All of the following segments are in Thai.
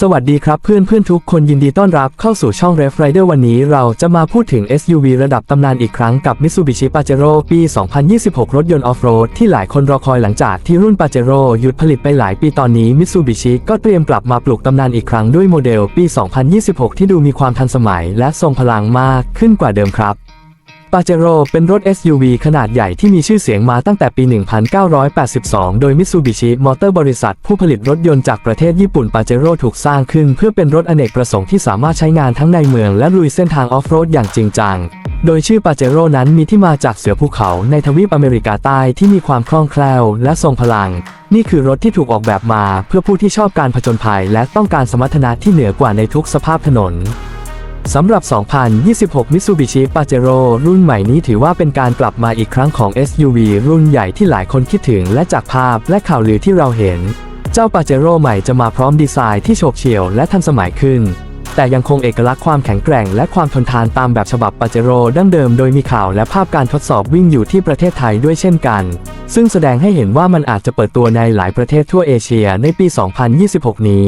สวัสดีครับเพื่อนเพื่อนทุกคนยินดีต้อนรับเข้าสู่ช่อง Ref Rider วันนี้เราจะมาพูดถึง SUV ระดับตำนานอีกครั้งกับ Mitsubishi Pajero ปี 2026 รถยนต์ออฟโรดที่หลายคนรอคอยหลังจากที่รุ่น Pajero หยุดผลิตไปหลายปีตอนนี้ Mitsubishi ก็เตรียมกลับมาปลุกตำนานอีกครั้งด้วยโมเดลปี 2026 ที่ดูมีความทันสมัยและทรงพลังมากขึ้นกว่าเดิมครับ ปาเจโร่เป็นรถ SUV ขนาดใหญ่ที่มีชื่อเสียงมาตั้งแต่ปี 1982 โดย Mitsubishi Motor บริษัท ผู้ผลิตรถยนต์จากประเทศญี่ปุ่นปาเจโร่ถูกสร้างขึ้นเพื่อเป็นรถอเนกประสงค์ที่สามารถใช้งานทั้งในเมืองและลุยเส้นทางออฟโรดอย่างจริงจัง โดยชื่อปาเจโร่นั้นมีที่มาจากเสือภูเขาในทวีปอเมริกาใต้ที่มีความคล่องแคล่วและทรงพลัง นี่คือรถที่ถูกออกแบบมา เพื่อผู้ที่ชอบการผจญภัย และต้องการสมรรถนะที่เหนือกว่าในทุกสภาพถนน สำหรับ 2026 Mitsubishi Pajero รุ่นใหม่นี้ถือว่าเป็นการกลับมาอีกครั้งของ SUV รุ่นใหญ่ที่หลายคนคิดถึงและจากภาพและข่าวลือที่เราเห็น เจ้า Pajero ใหม่จะมาพร้อมดีไซน์ที่โฉบเฉี่ยวและทันสมัยขึ้น แต่ยังคงเอกลักษณ์ความแข็งแกร่งและความทนทานตามแบบฉบับ Pajero ดั้งเดิมโดยมีข่าวและภาพการทดสอบวิ่งอยู่ที่ประเทศไทยด้วยเช่นกัน ซึ่งแสดงให้เห็นว่ามันอาจจะเปิดตัวในหลายประเทศทั่วเอเชียในปี 2026 นี้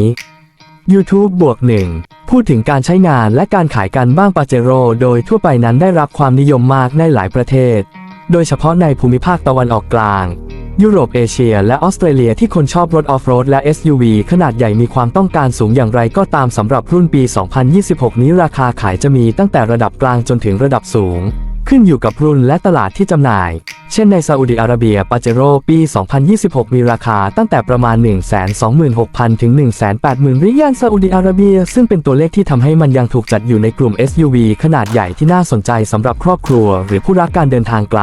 YouTube บวกหนึ่งพูดถึงการใช้งานและการขายกันบ้างปาเจโร่โดยทั่วไปนั้นได้รับความนิยมมากในหลายประเทศ โดยเฉพาะในภูมิภาคตะวันออกกลาง ยุโรปเอเชีย และออสเตรเลียที่คนชอบรถออฟโรดและ SUV ขนาดใหญ่มีความต้องการสูงอย่างไรก็ตามสำหรับรุ่นปี 2026 นี้ราคาขายจะมีตั้งแต่ระดับกลางจนถึงระดับสูง ขึ้นอยู่กับรุ่นและตลาดที่จำหน่าย เช่นในซาอุดิอาระเบียปาเจโร่ปี 2026 มีราคาตั้งแต่ประมาณ 126,000 ถึง 180,000 ริยาลซาอุดิอาระเบีย ซึ่งเป็นตัวเลขที่ทำให้มันยังถูกจัดอยู่ในกลุ่ม SUV ขนาดใหญ่ที่น่าสนใจสำหรับครอบครัว หรือผู้รักการเดินทางไกล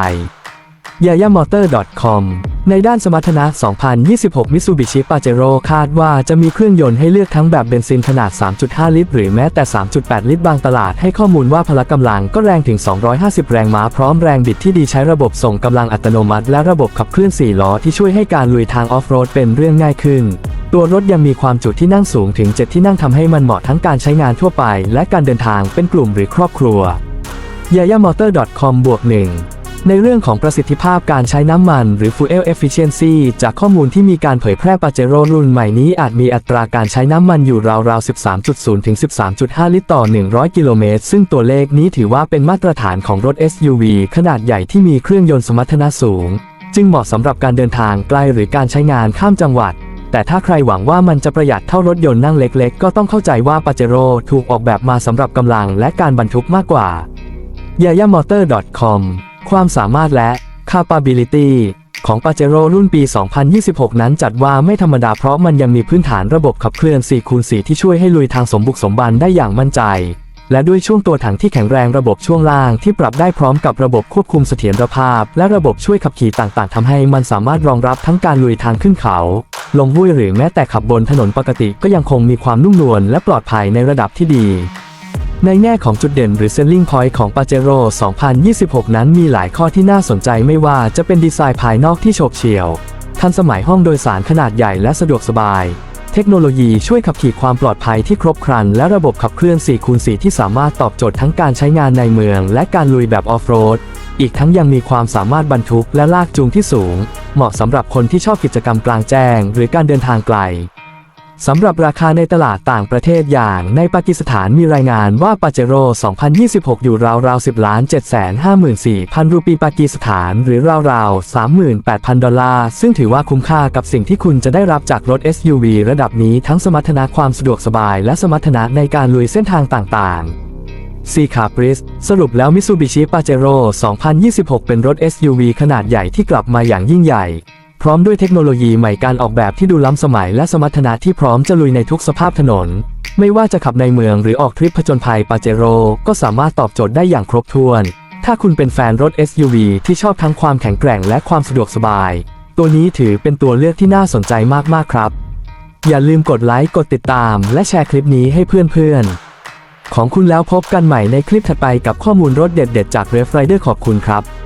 y a y a m o t o r c o m ในด้านสมรรถนะ 2026 Mitsubishi Pajero คาดว่าจะมีเครื่องยนต์ให้เลือกทั้งแบบเบนซินขนาด 3.5 ลิตร หรือแม้แต่ 3.8 ลิตร บางตลาดให้ข้อมูลว่าพละกำลังก็แรงถึง 250 แรงม้าพร้อมแรงบิดที่ดีใช้ระบบส่งกำลังอัตโนมัติ และระบบขับเคลื่อน 4 ล้อที่ช่วยให้การลุยทางออฟโรดเป็นเรื่องง่ายขึ้น ตัวรถยังมีความจุที่นั่งสูงถึง 7 ที่นั่งทำให้มันเหมาะทั้งการใช้งานทั่วไป และการเดินทางเป็นกลุ่มหรือครอบครัว y a y a m o t o r c o m บวกหนึ่ง ในเรื่องของประสิทธิภาพการใช้น้ำมันหรือ Fuel Efficiency จากข้อมูลที่มีการเผยแพร่ปาเจโร่รุ่นใหม่นี้อาจมีอัตราการใช้น้ำมันอยู่ราวๆ 13.0 ถึง 13.5 ลิตรต่อ 100 กิโลเมตร ซึ่งตัวเลขนี้ถือว่าเป็นมาตรฐานของรถ SUV ขนาดใหญ่ที่มีเครื่องยนต์สมรรถนะสูง จึงเหมาะสำหรับการเดินทางไกลหรือการใช้งานข้ามจังหวัดแต่ถ้าใครหวังว่ามันจะประหยัดเท่ารถยนต์นั่งเล็กๆ ก็ต้องเข้าใจว่าปาเจโร่ถูกออกแบบมาสำหรับกำลังและการบรรทุกมากกว่า y a y a m o t o r c o m ความสามารถและ capability ของ Pajero รุ่นปี 2026 นั้นจัดว่าไม่ธรรมดาเพราะมันยังมีพื้นฐานระบบขับเคลื่อน 4 คูณ4ที่ช่วยให้ลุยทางสมบุกสมบันได้อย่างมั่นใจ และด้วยช่วงตัวถังที่แข็งแรงระบบช่วงล่างที่ปรับได้พร้อมกับระบบควบคุมเสถียรภาพ และระบบช่วยขับขี่ต่างๆทำให้มันสามารถรองรับทั้งการลุยทางขึ้นเขา ลงห้วยหรือแม้แต่ขับบนถนนปกติก็ยังคงมีความนุ่มนวลและปลอดภัยในระดับที่ดี ในแง่ของจุดเด่นหรือ selling point ของ Pajero 2026 นั้นมีหลายข้อที่น่าสนใจไม่ว่าจะเป็นดีไซน์ภายนอกที่โฉบเฉี่ยว ทันสมัยห้องโดยสารขนาดใหญ่และสะดวกสบาย เทคโนโลยีช่วยขับขี่ความปลอดภัยที่ครบครัน และระบบขับเคลื่อน4คูณ4ที่สามารถตอบโจทย์ทั้งการใช้งานในเมือง และการลุยแบบออฟโรด อีกทั้งยังมีความสามารถบรรทุกและลากจูงที่สูง เหมาะสำหรับคนที่ชอบกิจกรรมกลางแจ้ง หรือการเดินทางไกล สำหรับราคาในตลาดต่างประเทศอย่างในปากีสถานมีรายงานว่าปาเจโร่2026 อยู่ราวๆ 10ล้าน754พันรูปีปากีสถานหรือราวๆ 38,000 ดอลลาร์ ซึ่งถือว่าคุ้มค่ากับสิ่งที่คุณจะได้รับจากรถ SUV ระดับนี้ทั้งสมรรถนะความสะดวกสบายและสมรรถนะในการลุยเส้นทางต่างๆซีคาปริสสรุปแล้ว Mitsubishi Pajero 2026 เป็นรถ SUV ขนาดใหญ่ที่กลับมาอย่างยิ่งใหญ่ พร้อมด้วยเทคโนโลยีใหม่การออกแบบที่ดูล้ำสมัยและสมรรถนะที่พร้อมจะลุยในทุกสภาพถนน ไม่ว่าจะขับในเมืองหรือออกทริปผจญภัยปาเจโร่ก็สามารถตอบโจทย์ได้อย่างครบถ้วน ถ้าคุณเป็นแฟนรถ SUV ที่ชอบทั้งความแข็งแกร่งและความสะดวกสบาย ตัวนี้ถือเป็นตัวเลือกที่น่าสนใจมากๆครับ อย่าลืมกดไลค์กดติดตาม และแชร์คลิปนี้ให้เพื่อนๆของคุณแล้วพบกันใหม่ในคลิปถัดไปกับข้อมูลรถเด็ดๆจาก Ref Rider ขอบคุณครับ